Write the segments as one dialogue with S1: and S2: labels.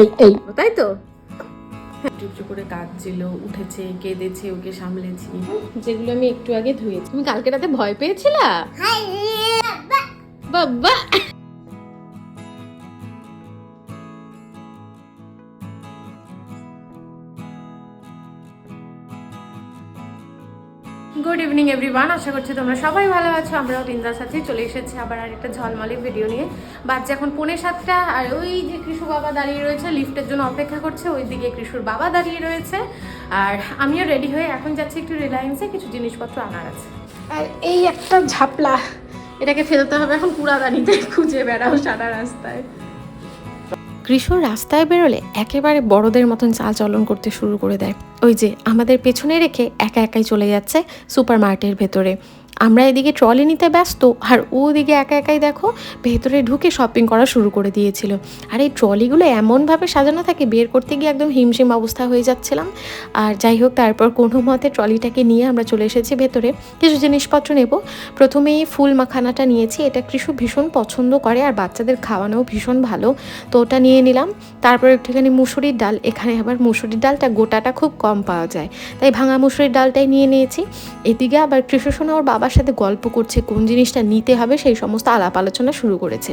S1: এই এই।
S2: তাই তো? টুকটু করে কাঁদছিল উঠেছে কেঁদেছে ওকে সামলেছি। যেগুলো আমি একটু আগে ধুয়েছি। তুমি কালকে রাতে ভয় পেয়েছিলা? বাবা ইভিনিং এভরিওয়ান আশা করছি তোমরা সবাই ভালো আছো, আমরাও বিন্দাস আছি। চলে এসেছি আবার আর একটা ঝলমলে ভিডিও নিয়ে। বাচ্চা এখন পৌনে সাতটা, আর ওই যে কৃষু বাবা দাঁড়িয়ে রয়েছে লিফটের জন্য অপেক্ষা করছে ওই দিকে কৃষুর বাবা দাঁড়িয়ে রয়েছে। আর আমিও রেডি হয়ে এখন যাচ্ছি একটু রিলায়েন্সে কিছু জিনিসপত্র আনার আছে।
S1: আর এই একটা ঝাপলা,
S2: এটাকে ফেলতে হবে এখন কুড়াদানিতে, খুঁজে বেড়াও সারা রাস্তায়। কৃষ্ণ রাস্তায় বেরোলে একেবারে বড়দের মতন চাল চলন করতে শুরু করে দেয়। ওই যে আমাদের পেছনে রেখে একা একাই চলে যাচ্ছে সুপার মার্টের ভেতরে। আমরা এদিকে ট্রলি নিতে ব্যস্ত, আর ও ওদিকে একা একাই দেখো ভেতরে ঢুকে শপিং করা শুরু করে দিয়েছিল। আর এই ট্রলিগুলো এমনভাবে সাজানো থাকে, বের করতে গিয়ে একদম হিমশিম অবস্থা হয়ে যাচ্ছিলাম। আর যাই হোক, তারপর কোনো মতে ট্রলিটাকে নিয়ে আমরা চলে এসেছি ভেতরে। কিছু জিনিসপত্র নেব। প্রথমেই ফুল মাখানাটা নিয়েছি। এটা কৃষু ভীষণ পছন্দ করে, আর বাচ্চাদের খাওয়ানোও ভীষণ ভালো। তো ওটা নিয়ে নিলাম। তারপর একটুখানি মুসুরির ডাল। এখানে আবার মুসুরির ডালটা গোটাটা খুব কম পাওয়া যায়। তাই ভাঙা মুসুরির ডালটাই নিয়ে নিয়েছি। এদিকে আবার কৃষ্ণ ওর বাবার সাথে গল্প করছে, কোন জিনিসটা নিতে হবে সেই সমস্ত আলাপ আলোচনা শুরু করেছে।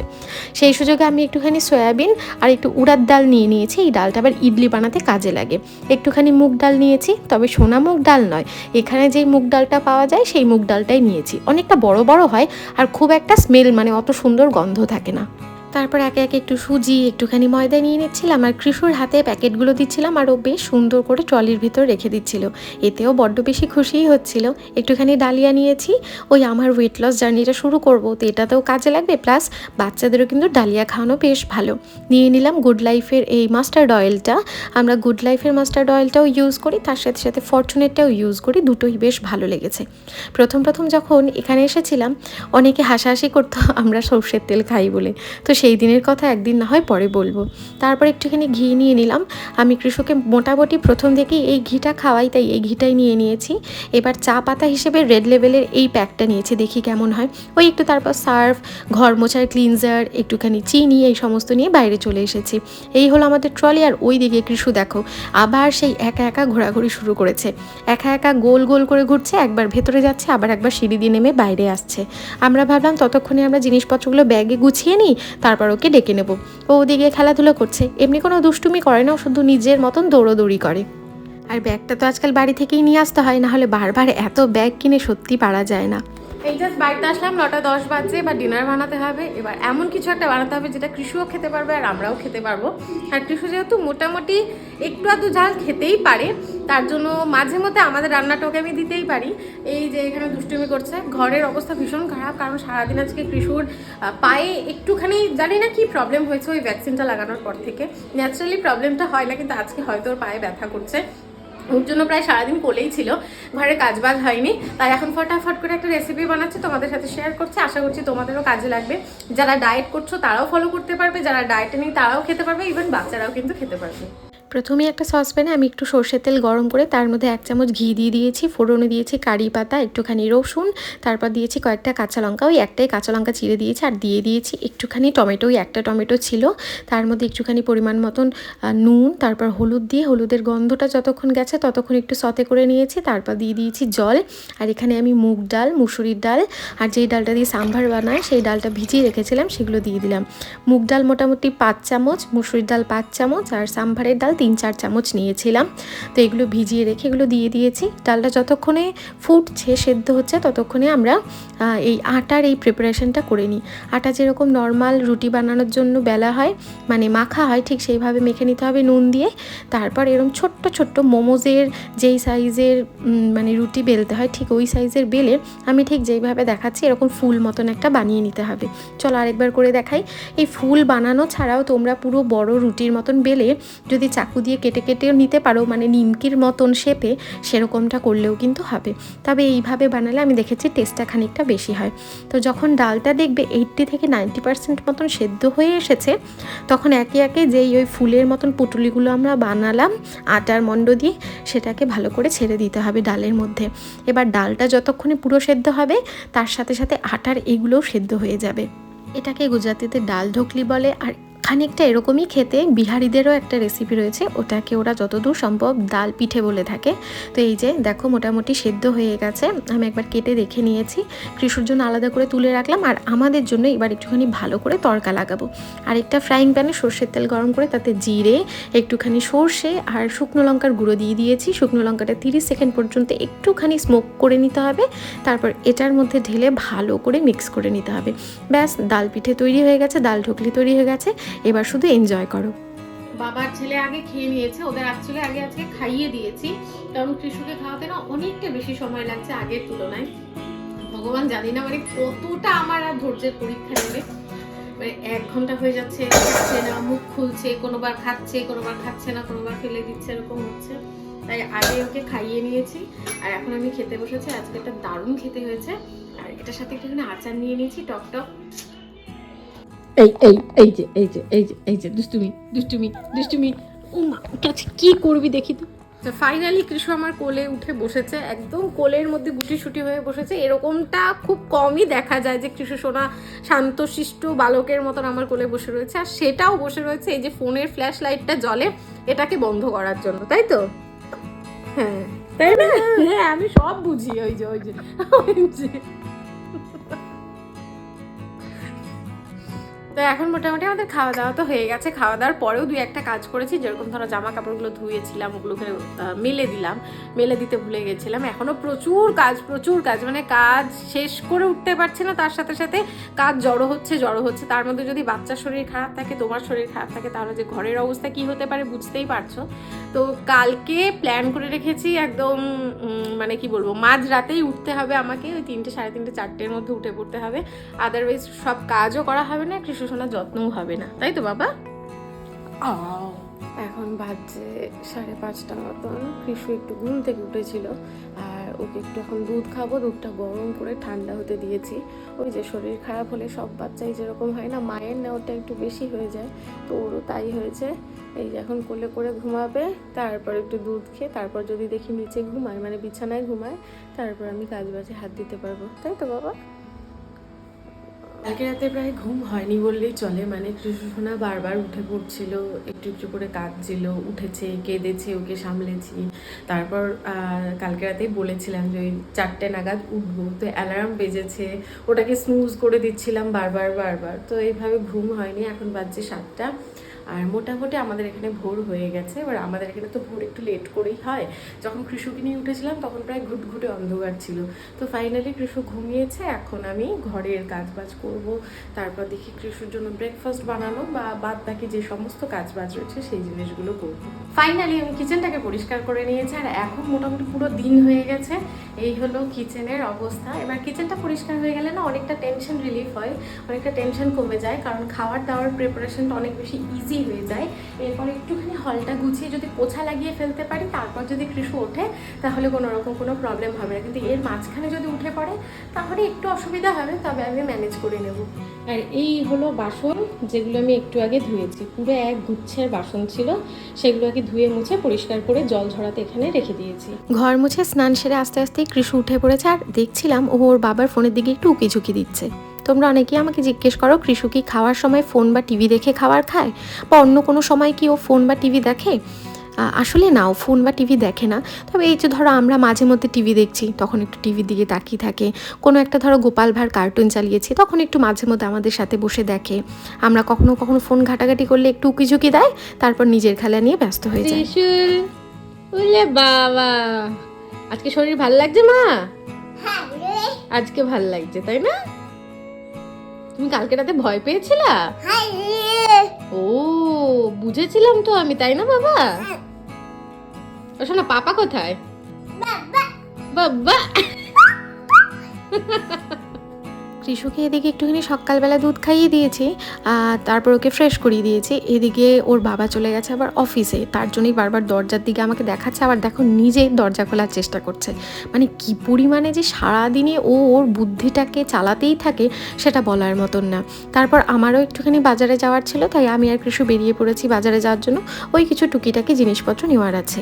S2: সেই সুযোগে আমি একটুখানি সয়াবিন আর একটু উড়ার ডাল নিয়ে নিয়েছি। এই ডালটা আবার ইডলি বানাতে কাজে লাগে। একটুখানি মুগ ডাল নিয়েছি, তবে সোনা মুগ ডাল নয়। এখানে যেই মুগ ডালটা পাওয়া যায়, সেই মুগ ডালটাই নিয়েছি। অনেকটা বড় বড় হয় আর খুব একটা স্মেল মানে অত সুন্দর গন্ধ থাকে না। তারপর একে একে একটু সুজি, একটুখানি ময়দা নিয়ে নিচ্ছিলাম আর কৃষুর হাতে প্যাকেটগুলো দিচ্ছিলাম আর ও বেশ সুন্দর করে ট্রলির ভিতর রেখে দিচ্ছিল। এতেও বড্ড বেশি খুশিই হচ্ছিল। একটুখানি ডালিয়া নিয়েছি। ওই আমার ওয়েট লস জার্নিটা শুরু করব। তো এটাতেও কাজে লাগবে। প্লাস বাচ্চাদেরও কিন্তু ডালিয়া খাওয়ানো বেশ ভালো। নিয়ে নিলাম গুড লাইফের এই মাস্টার্ড অয়েলটা আমরা গুড লাইফের মাস্টার্ড অয়েলটাও ইউজ করি। তার সাথে সাথে ফরচুনেটটাও ইউজ করি। দুটোই বেশ ভালো লেগেছে। প্রথম প্রথম যখন এখানে এসেছিলাম, অনেকে হাসাহাসি করতো, আমরা সর্ষের তেল খাই বলে। তো সেই দিনের কথা একদিন না হয় পরে বলব। তারপর একটুখানি ঘি নিয়ে নিলাম। আমি কৃষকে মোটামুটি প্রথম থেকেই এই ঘিটা খাওয়াই, তাই এই ঘিটাই নিয়ে নিয়েছি। এবার চা পাতা হিসেবে রেড লেভেলের এই প্যাকটা নিয়েছি, দেখি কেমন হয়। ওই একটু তারপর সার্ফ, ঘর মোছার ক্লিনজার একটুখানি চিনি, এই সমস্ত নিয়ে বাইরে চলে এসেছি। এই হলো আমাদের ট্রলি আর ওই দিকে কৃষু দেখো, আবার সেই একা একা ঘোরাঘুরি শুরু করেছে। একা একা গোল গোল করে ঘুরছে, একবার ভেতরে যাচ্ছে, আবার একবার সিঁড়ি দিয়ে নেমে বাইরে আসছে। আমরা ভাবলাম ততক্ষণে আমরা জিনিসপত্রগুলো ব্যাগে গুছিয়ে নিই তারপর ওকে ডেকে নেব। ও ওদিকে খেলাধুলো করছে। এমনি কোনো দুষ্টুমি করে না শুধু নিজের মতন দৌড়োদৌড়ি করে। আর ব্যাগটা তো আজকাল বাড়ি থেকেই নিয়ে আসতে হয়, না হলে বারবার এত ব্যাগ কিনে সত্যি পারা যায় না। এই জাস্ট বাড়িতে আসলাম, নটা দশ বাজে এবার ডিনার বানাতে হবে। এবার এমন কিছু একটা বানাতে হবে যেটা কৃষিও খেতে পারবে আর আমরাও খেতে পারব। আর কৃষি যেহেতু মোটামুটি একটু আধটু ঝাল খেতেই পারে, তার জন্য মাঝে মধ্যে আমাদের রান্নাটা ওকে আমি দিতেই পারি। এই যে এখানে দুষ্টুমি করছে, ঘরের অবস্থা ভীষণ খারাপ, কারণ সারাদিন আজকে কৃষুর পায়ে একটুখানি জানি না কি প্রবলেম হয়েছে ওই ভ্যাকসিনটা লাগানোর পর থেকে। ন্যাচারালি প্রবলেমটা হয় না, কিন্তু আজকে হয়তো ওর পায়ে ব্যথা করছে। ওর জন্য প্রায় সারাদিন কোলেই ছিল। ঘরে কাজ বাজ হয়নি। তাই এখন ফটাফট করে একটা রেসিপি বানাচ্ছি, তোমাদের সাথে শেয়ার করছি। আশা করছি তোমাদেরও কাজে লাগবে। যারা ডায়েট করছ, তারাও ফলো করতে পারবে। যারা ডায়েটে নেই, তারাও খেতে পারবে। ইভেন বাচ্চারাও কিন্তু খেতে পারবে। প্রথমে একটা সসপ্যানে আমি একটু সর্ষের তেল গরম করে তার মধ্যে এক চামচ ঘি দিয়ে দিয়েছি, ফোড়নে দিয়েছি কারি পাতা, একটুখানি রসুন, তারপর দিয়েছি কয়েকটা কাঁচা লঙ্কা, ওই একটাই কাঁচা লঙ্কা চিড়ে দিয়েছি আর দিয়ে দিয়েছি একটুখানি টমেটো, ওই একটা টমেটো ছিল। তার মধ্যে একটুখানি পরিমাণ মতন নুন, তারপর হলুদ দিয়ে হলুদের গন্ধটা যতক্ষণ গেছে ততক্ষণ একটু সতে করে নিয়েছি, তারপর দিয়ে দিয়েছি জল। আর এখানে আমি মুগ ডাল, মুসুরির ডাল আর যেই ডালটা দিয়ে সাম্ভার বানায় সেই ডালটা ভিজিয়ে রেখেছিলাম সেগুলো দিয়ে দিলাম। মুগ ডাল মোটামুটি পাঁচ চামচ, মুসুরির ডাল পাঁচ চামচ আর সাম্ভারের ডাল তিন চার চামচ নিয়েছিলাম। তো এগুলো ভিজিয়ে রেখে এগুলো দিয়ে দিয়েছি। ডালটা যতক্ষণে ফুটছে, সেদ্ধ হচ্ছে, ততক্ষণে আমরা এই আটার এই প্রিপারেশনটা করে নিই। আটা যেরকম নর্মাল রুটি বানানোর জন্য বেলা হয় মানে মাখা হয়, ঠিক সেইভাবে মেখে নিতে হবে নুন দিয়ে। তারপর এরকম ছোট্ট ছোট্ট মোমোজের যেই সাইজের মানে রুটি বেলতে হয়, ঠিক ওই সাইজের বেলে আমি ঠিক যেইভাবে দেখাচ্ছি, এরকম ফুল মতন একটা বানিয়ে নিতে হবে। চলো আরেকবার করে দেখাই। এই ফুল বানানো ছাড়াও তোমরা পুরো বড় রুটির মতন বেলে যদি চাকু দিয়ে কেটে কেটেও নিতে পারো মানে নিমকির মতন শেপে সেরকমটা করলেও কিন্তু হবে। তবে এইভাবে বানালে আমি দেখেছি টেস্টটা খানিকটা বেশি হয়। তো যখন ডালটা দেখবে এইট্টি থেকে নাইনটি পার্সেন্ট মতন সেদ্ধ হয়ে এসেছে, তখন একে একে যেই ওই ফুলের মতন পুটুলিগুলো আমরা বানালাম, আটার মণ্ড দিয়ে, সেটাকে ভালো করে ছেড়ে দিতে হবে ডালের মধ্যে। এবার ডালটা যতক্ষণে পুরো সেদ্ধ হবে, তার সাথে সাথে আটার এগুলোও সেদ্ধ হয়ে যাবে। এটাকে গুজরাতিতে ডাল ঢোকলি বলে, আর খানিকটা এরকমই খেতে বিহারিদেরও একটা রেসিপি রয়েছে, ওটাকে ওরা যতদূর সম্ভব ডাল পিঠে বলে থাকে। তো এই যে, দেখো মোটামুটি সেদ্ধ হয়ে গেছে, আমি একবার কেটে দেখে নিয়েছি। কৃষুর জন্য আলাদা করে তুলে রাখলাম, আর আমাদের জন্য এবার একটুখানি ভালো করে তড়কা লাগাবো। আর একটা ফ্রাইং প্যানে সর্ষের তেল গরম করে তাতে জিরে, একটুখানি সর্ষে আর শুকনো লঙ্কার গুঁড়ো দিয়ে দিয়েছি। শুকনো লঙ্কাটা তিরিশ সেকেন্ড পর্যন্ত একটুখানি স্মোক করে নিতে হবে, তারপর এটার মধ্যে ঢেলে ভালো করে মিক্স করে নিতে হবে। ব্যাস, ডাল পিঠে তৈরি হয়ে গেছে, ডাল ঢুকলি তৈরি হয়ে গেছে। এবার শুধু এনজয় করো।
S1: বাবার ছেলে আগে খেয়ে নিয়েছে, ওদের অ্যাকচুয়ালি আগে আজকে খাইয়ে দিয়েছি। কারণ কৃষকে খাওয়াতে না অনেকটা বেশি সময় লাগছে আগের তুলনায়। ভগবান জানি না মানে কতটা আমার আর ধৈর্যের পরীক্ষা নেবে। মানে এক ঘণ্টা হয়ে যাচ্ছে, খাচ্ছে না, মুখ খুলছে, কোনোবার খাচ্ছে কোনোবার খাচ্ছে না, কোনোবার ফেলে দিচ্ছে, এরকম হচ্ছে। তাই আগে ওকে খাইয়ে নিয়েছি, আর এখন আমি খেতে বসেছি, আজকে একটা দারুণ খেতে হয়েছে। আর এটার সাথে একটুখানি আচার নিয়ে নিয়েছি টক টক এই এই এই যে এই যে এই যে এই যে দুষ্টুমি দুষ্টুমি দুষ্টুমি। উমা কাছে কি করবি দেখি তো। তো ফাইনালি কৃষ্ণ আমার কোলে উঠে বসেছে একদম কোলের মধ্যে গুটি সুটি হয়ে বসেছে। এরকমটা খুব কমই দেখা যায় যে কৃষ্ণ সোনা শান্তশিষ্ট বালকের মতন আমার কোলে বসে রয়েছে। আর সেটাও বসে রয়েছে এই যে ফোনের ফ্ল্যাশ লাইটটা জ্বলে এটাকে বন্ধ করার জন্য তাই তো? হ্যাঁ। তাই না? হ্যাঁ আমি সব বুঝি ওই যে ওই যে। তো এখন মোটামুটি আমাদের খাওয়া দাওয়া তো হয়ে গেছে। খাওয়া দাওয়ার পরেও দুই একটা কাজ করেছি। যেরকম ধরো জামা কাপড়গুলো ধুয়েছিলাম ওগুলোকে মেলে দিলাম। মেলে দিতে ভুলে গেছিলাম। এখনও প্রচুর কাজ প্রচুর কাজ। মানে কাজ শেষ করে উঠতে পারছে না। তার সাথে সাথে কাজ জড়ো হচ্ছে জড়ো হচ্ছে। তার মধ্যে যদি বাচ্চার শরীর খারাপ থাকে, তোমার শরীর খারাপ থাকে, তাহলে যে ঘরের অবস্থা কি হতে পারে বুঝতেই পারছ। তো কালকে প্ল্যান করে রেখেছি একদম মানে কি বলব, মাঝ রাতেই উঠতে হবে আমাকে। ওই তিনটে, সাড়ে তিনটে, চারটের মধ্যে উঠে পড়তে হবে। আদারওয়াইজ সব কাজও করা হবে না কৃষ্ণ সোনার যত্নও হবে না। তাই তো, বাবা? এখন বাজছে সাড়ে পাঁচটা মতন। কৃষু একটু ঘুম থেকে উঠেছিল, আর ওকে একটু এখন দুধ খাব, দুধটা গরম করে ঠান্ডা হতে দিয়েছি। ওই যে শরীর খারাপ হলে সব বাচ্চাই যেরকম হয় না, মায়ের নেওয়াটা একটু বেশি হয়ে যায়, তো ওরও তাই হয়েছে। এই যে এখন কোলে করে ঘুমাবে, তারপর একটু দুধ খেয়ে, তারপর যদি দেখি নিচে ঘুমায় মানে বিছানায় ঘুমায়, তারপর আমি কাজ বাজে হাত দিতে পারব। তাই তো, বাবা? কালকে রাতে প্রায় ঘুম হয়নি বললেই চলে। মানে কৃষ্ণসোনা বারবার উঠে পড়ছিল, একটু একটু করে কাঁদছিল, উঠেছে, কেঁদেছে, ওকে সামলেছি। তারপর কালকে রাতেই বলেছিলাম যে ওই চারটে নাগাদ উঠবো। তো অ্যালার্ম বেজেছে, ওটাকে স্নুজ করে দিচ্ছিলাম বারবার বারবার। তো এইভাবে ঘুম হয়নি, এখন বাজছে সাতটা। আর মোটামুটি আমাদের এখানে ভোর হয়ে গেছে। এবার আমাদের এখানে তো ভোর একটু লেট করেই হয়। যখন কৃষকে নিয়ে উঠেছিলাম, তখন প্রায় ঘুটঘুটে অন্ধকার ছিল। তো ফাইনালি কৃষু ঘুমিয়েছে, এখন আমি ঘরের কাজ বাজ করব। তারপর দেখি কৃষুর জন্য ব্রেকফাস্ট বানানো বা বাদ বাকি যে সমস্ত কাজ বাজ রয়েছে, সেই জিনিসগুলো করব। ফাইনালি আমি কিচেনটাকে পরিষ্কার করে নিয়েছি, আর এখন মোটামুটি পুরো দিন হয়ে গেছে। এই হলো কিচেনের অবস্থা। এবার কিচেনটা পরিষ্কার হয়ে গেলে না অনেকটা টেনশন রিলিফ হয়, অনেকটা টেনশন কমে যায়, কারণ খাওয়ার দাওয়ার প্রিপারেশনটা অনেক বেশি ইজি হয়ে যায়। এরপর একটুখানি হলটা গুছিয়ে যদি পোছা লাগিয়ে ফেলতে পারি তারপর যদি কৃষু ওঠে তাহলে কোনো রকম কোনো প্রবলেম হবে না। কিন্তু এর মাঝখানে যদি উঠে পড়ে তাহলে একটু অসুবিধা হবে তবে আমি ম্যানেজ করে নেব। আর এই হলো বাসন যেগুলো আমি একটু আগে ধুয়েছি। পুরো এক গুচ্ছের বাসন ছিল সেগুলোকে ধুয়ে মুছে পরিষ্কার করে জল ঝরাতে এখানে রেখে দিয়েছি।
S2: ঘর মুছে স্নান সেরে আস্তে আস্তে কৃষু উঠে পড়েছে আর দেখছিলাম ও ওর বাবার ফোনের দিকে একটু উকি ঝুঁকি দিচ্ছে। তোমরা অনেকেই আমাকে জিজ্ঞেস করো কৃষু কি খাওয়ার সময় ফোন বা টিভি দেখে খাবার খায়? বা অন্য কোনো সময় কি ও ফোন বা টিভি দেখে? আসলে না ও ফোন বা টিভি দেখে না। তবে এই যে ধরো আমরা মাঝে মধ্যে টিভি দেখছি তখন একটু টিভির দিকে তাকিয়ে থাকে। কোনো একটা ধরো গোপাল ভাঁড় কার্টুন চালিয়েছি তখন একটু মাঝে মধ্যে আমাদের সাথে বসে দেখে। আমরা কখনো কখনো ফোন ঘাটাঘাটি করলে একটু উকি ঝুঁকি দেয় তারপর নিজের খেলা নিয়ে ব্যস্ত হয়ে যায়।
S1: বাবা! আজকে শরীর ভালো লাগছে মা? আজকে ভালো লাগছে তাই না? তুমি কালকে রাতে ভয় পেয়েছিলা? ও বুঝেছিলাম তো আমি তাই না বাবা? ও শোনা পাপা কোথায়? বাবা।
S2: কৃষকে এদিকে একটুখানি সকালবেলা দুধ খাইয়ে দিয়েছি তারপর ওকে ফ্রেশ করিয়ে দিয়েছি। এদিকে ওর বাবা চলে গেছে আবার অফিসে তার জন্যই বারবার দরজার দিকে আমাকে দেখাচ্ছে, আবার দেখো নিজেই দরজা খোলার চেষ্টা করছে। মানে কি পরিমাণে যে সারাদিনে ও ওর বুদ্ধিটাকে চালাতেই থাকে, সেটা বলার মতন না। তারপর আমারও একটুখানি বাজারে যাওয়ার ছিল, তাই আমি আর কৃষু বেরিয়ে পড়েছি বাজারে যাওয়ার জন্য। ওই কিছু টুকিটাকি জিনিসপত্র নেওয়ার আছে।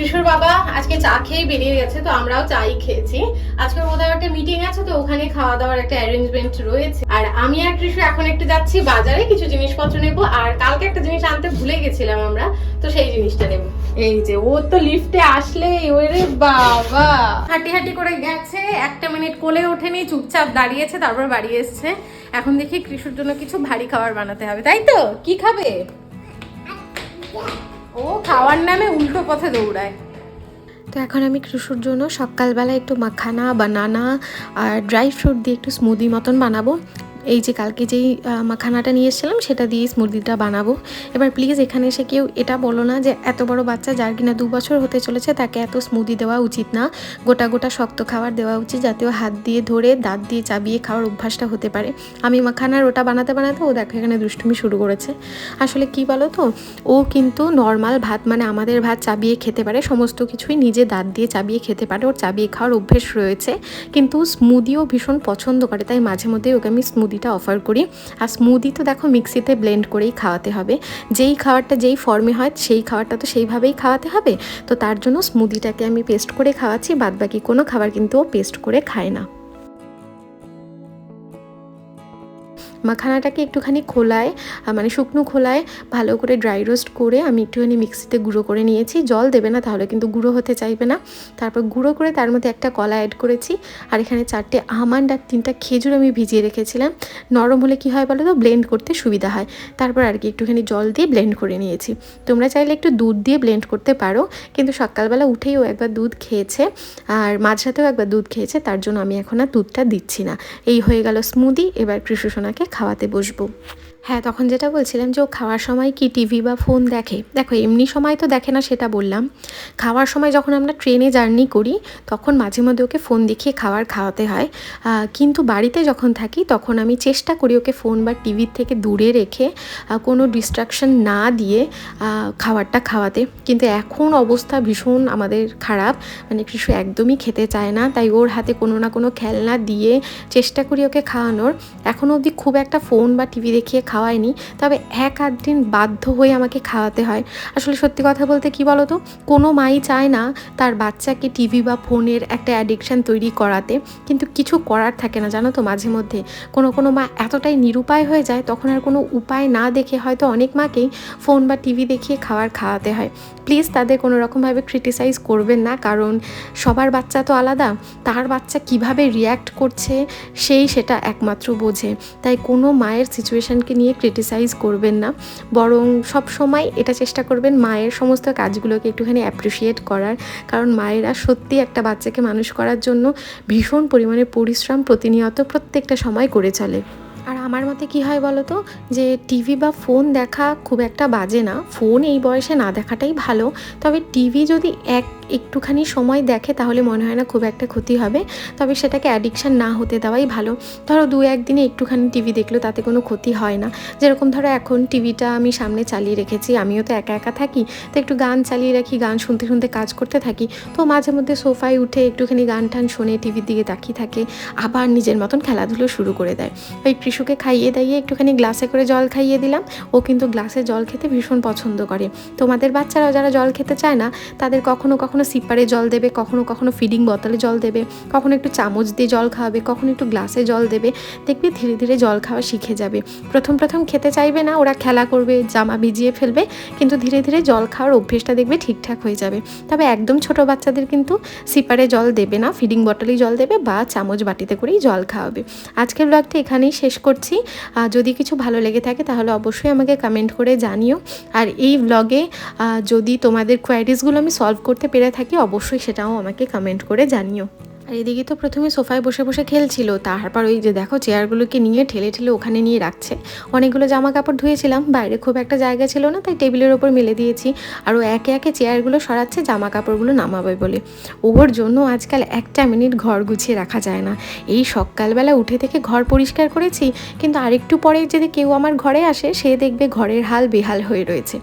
S1: কৃষ্ণর বাবা আজকে চা খেয়ে বেরিয়ে গেছে তো আমরাও চাই খেয়েছি। আজকে বোধহয় একটা মিটিং আছে তো ওখানে খাওয়া দাওয়ার একটা অ্যারেঞ্জমেন্ট রয়েছে। আর আমি আর কৃষ্ণ এখন একটু যাচ্ছি বাজারে কিছু জিনিসপত্র নেব আর কালকে একটা জিনিস আনতে ভুলে গেছিলাম আমরা তো সেই জিনিসটা নেব। এই যে ও তো লিফটে আসলে ওরে বাবা! হাঁটি হাঁটি করে গেছে একটা মিনিট কোলে ওঠেনি চুপচাপ দাঁড়িয়েছে তারপর বাড়ি এসছে। এখন দেখি কৃষুর জন্য কিছু ভারী খাবার বানাতে হবে তাই তো? কি খাবে? ও খাওয়ার নামে উল্টো পথে দৌড়ায়।
S2: তো এখন আমি কৃষুর জন্য সকালবেলা একটু মাখানা বানানা আর ড্রাই ফ্রুট দিয়ে একটু স্মুদি মতন বানাবো। এই যে কালকে যেই মাখানাটা নিয়ে এসেছিলাম, সেটা দিয়ে স্মুদিটা বানাবো। এবার প্লিজ এখানে এসে কেউ এটা বলো না যে, এত বড় বাচ্চা যার কিনা দু বছর হতে চলেছে, তাকে এত স্মুদি দেওয়া উচিত না। গোটা গোটা শক্ত খাবার দেওয়া উচিত, যাতে ও হাত দিয়ে ধরে, দাঁত দিয়ে চাবিয়ে খাওয়ার অভ্যাসটা হতে পারে। আমি মাখানার ওটা বানাতে বানাতে, ও দেখো এখানে দুষ্টুমি শুরু করেছে। আসলে কি বলো তো ও কিন্তু নর্মাল ভাত মানে আমাদের ভাত চাবিয়ে খেতে পারে, সমস্ত কিছুই নিজে দাঁত দিয়ে চাবিয়ে খেতে পারে, ওর চাবিয়ে খাওয়ার অভ্যেস রয়েছে। কিন্তু স্মুদিও ভীষণ পছন্দ করে, তাই মাঝে মধ্যে ওকে আমি স্মুদিটা অফার করি। আর স্মুদি তো দেখো মিক্সিতে ব্লেন্ড করেই খাওয়াতে হবে। যেই খাবারটা যেই ফর্মে হয়, সেই খাবারটা তো সেইভাবেই খাওয়াতে হবে। তো তার জন্য স্মুদিটাকে আমি পেস্ট করে খাওয়াচ্ছি, বাদবাকি কোনো খাবার কিন্তু ও পেস্ট করে খায় না। মাখানাটাকে একটুখানি খোলায় মানে শুকনো খোলায় ভালো করে ড্রাই রোস্ট করে আমি একটুখানি মিক্সিতে গুঁড়ো করে নিয়েছি। জল দেবে না তাহলে কিন্তু গুঁড়ো হতে চাইবে না। তারপর গুঁড়ো করে তার মধ্যে একটা কলা অ্যাড করেছি আর এখানে চারটে আমন্ড আর তিনটা খেজুর আমি ভিজিয়ে রেখেছিলাম। নরম হলে কি হয় বলো তো ব্লেন্ড করতে সুবিধা হয়। তারপর আর কি একটুখানি জল দিয়ে ব্লেন্ড করে নিয়েছি। তোমরা চাইলে একটু দুধ দিয়ে ব্লেন্ড করতে পারো, কিন্তু সকালবেলা উঠেই ও একবার দুধ খেয়েছে আর মাঝরাতেও একবার দুধ খেয়েছে, তার জন্য আমি এখন আর দুধটা দিচ্ছি না। এই হয়ে গেল স্মুদি এবার কৃষ্ণসোনাকে খাওয়াতে বসবো। হ্যাঁ তখন যেটা বলছিলাম যে ও খাওয়ার সময় কি টিভি বা ফোন দেখে। দেখো, এমনি সময় তো দেখে না, সেটা বললাম। খাওয়ার সময় যখন আমরা ট্রেনে জার্নি করি, তখন মাঝে মধ্যে ওকে ফোন দেখিয়ে খাবার খাওয়াতে হয়। কিন্তু বাড়িতে যখন থাকি, তখন আমি চেষ্টা করি ওকে ফোন বা টিভির থেকে দূরে রেখে কোনো ডিস্ট্রাকশন না দিয়ে খাবারটা খাওয়াতে। কিন্তু এখন অবস্থা ভীষণ আমাদের খারাপ। মানে কৃষু একদমই খেতে চায় না, তাই ওর হাতে কোনো না কোনো খেলনা দিয়ে চেষ্টা করি ওকে খাওয়ানোর। এখনও অবধি খুব একটা ফোন বা টিভি দেখিয়ে খাওয়ায়নি, তবে এক আধ দিন বাধ্য হয়ে আমাকে খাওয়াতে হয়। আসলে সত্যি কথা বলতে কি বলো তো কোনো মাই চায় না তার বাচ্চাকে টিভি বা ফোনের একটা অ্যাডিকশান তৈরি করাতে। কিন্তু কিছু করার থাকে না, জানো তো, মাঝে মধ্যে। কোনো কোনো মা এতটাই নিরুপায় হয়ে যায়, তখন আর কোনো উপায় না দেখে হয়তো অনেক মাকেই ফোন বা টিভি দেখিয়ে খাবার খাওয়াতে হয়। প্লিজ তাদের কোনো রকমভাবে ক্রিটিসাইজ করবেন না, কারণ সবার বাচ্চা তো আলাদা। তার বাচ্চা কীভাবে রিয়্যাক্ট করছে, সেই সেটা একমাত্র বোঝে। তাই কোনো মায়ের সিচুয়েশানকে নিয়ে ক্রিটিসাইজ করবেন না। বরং সব সময় এটা চেষ্টা করবেন মায়ের সমস্ত কাজগুলোকে একটুখানি অ্যাপ্রিসিয়েট করার। কারণ মায়েরা সত্যি একটা বাচ্চাকে মানুষ করার জন্য ভীষণ পরিমাণে পরিশ্রম প্রতিনিয়ত প্রত্যেকটা সময় করে চলে। আর আমার মতে কি হয় বলো তো যে টিভি বা ফোন দেখা খুব একটা বাজে না। ফোন এই বয়সে না দেখাটাই ভালো। তবে টিভি যদি এক, একটুখানি সময় দেখে তাহলে মনে হয় না খুব একটা ক্ষতি হবে। তবে সেটাকে অ্যাডিকশান না হতে দেওয়াই ভালো। ধরো দু একদিনে একটুখানি টিভি দেখল তাতে কোনো ক্ষতি হয় না। যেরকম ধরো এখন টিভিটা আমি সামনে চালিয়ে রেখেছি, আমিও তো একা একা থাকি। তো একটু গান চালিয়ে রাখি, গান শুনতে শুনতে কাজ করতে থাকি। তো মাঝে মধ্যে সোফায় উঠে একটুখানি গান টান শোনে টিভির দিকে তাকিয়ে থাকে। আবার নিজের মতন খেলাধুলো শুরু করে দেয়। ওই কৃষুকে খাইয়ে দাইয়ে একটুখানি গ্লাসে করে জল খাইয়ে দিলাম। ও কিন্তু গ্লাসে জল খেতে ভীষণ পছন্দ করে। তোমাদের বাচ্চারাও যারা জল খেতে চায় না, তাদের কখনো কখনো সিপারে জল দেবে, কখনো কখনো ফিডিং বোতলে জল দেবে, কখনো একটু চামচ দিয়ে জল খাওয়াবে, কখনো একটু গ্লাসে জল দেবে, দেখবে ধীরে ধীরে জল খাওয়া শিখে যাবে। প্রথম প্রথম খেতে চাইবে না, ওরা খেলা করবে, জামা ভিজিয়ে ফেলবে, কিন্তু ধীরে ধীরে জল খাওয়ার অভ্যেসটা দেখবে ঠিকঠাক হয়ে যাবে। তবে একদম ছোট বাচ্চাদের কিন্তু সিপারে জল দেবে না ফিডিং বটলেই জল দেবে বা চামচ বাটিতে করেই জল খাওয়াবে। আজকের ব্লগটা এখানেই শেষ করছি। আহ, যদি কিছু ভালো লেগে থাকে তাহলে অবশ্যই আমাকে কমেন্ট করে জানিও। আর এই ব্লগে যদি তোমাদের কোয়ারিজগুলো আমি সলভ করতে পেরে থাকি অবশ্যই সেটাও আমাকে কমেন্ট করে জানিও। আর এদিকে তো প্রথমে সোফায় বসে বসে খেলছিল, তারপর ওই যে দেখো চেয়ারগুলোকে নিয়ে ঠেলে ঠেলে ওখানে নিয়ে রাখছে। অনেকগুলো জামা কাপড় ধুয়েছিলাম, বাইরে খুব একটা জায়গা ছিল না, তাই টেবিলের ওপর মেলে দিয়েছি। আর ও একে একে চেয়ারগুলো সরাচ্ছে জামা কাপড়গুলো নামাবে বলে। ওর জন্য আজকাল একটা মিনিট ঘর গুছিয়ে রাখা যায় না। এই সকালবেলা উঠে থেকে ঘর পরিষ্কার করেছি, কিন্তু আরেকটু পরে যদি কেউ আমার ঘরে আসে, সে দেখবে ঘরের হাল বেহাল হয়ে রয়েছে।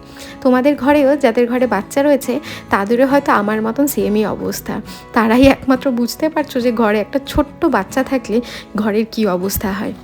S2: তোমাদের ঘরেও, যাদের ঘরে বাচ্চা রয়েছে, তাদেরও হয়তো আমার মতন সেমই অবস্থা। তারাই একমাত্র বুঝতে পারছ যে ঘরে একটা ছোট্ট বাচ্চা থাকলে ঘরের কি অবস্থা হয়?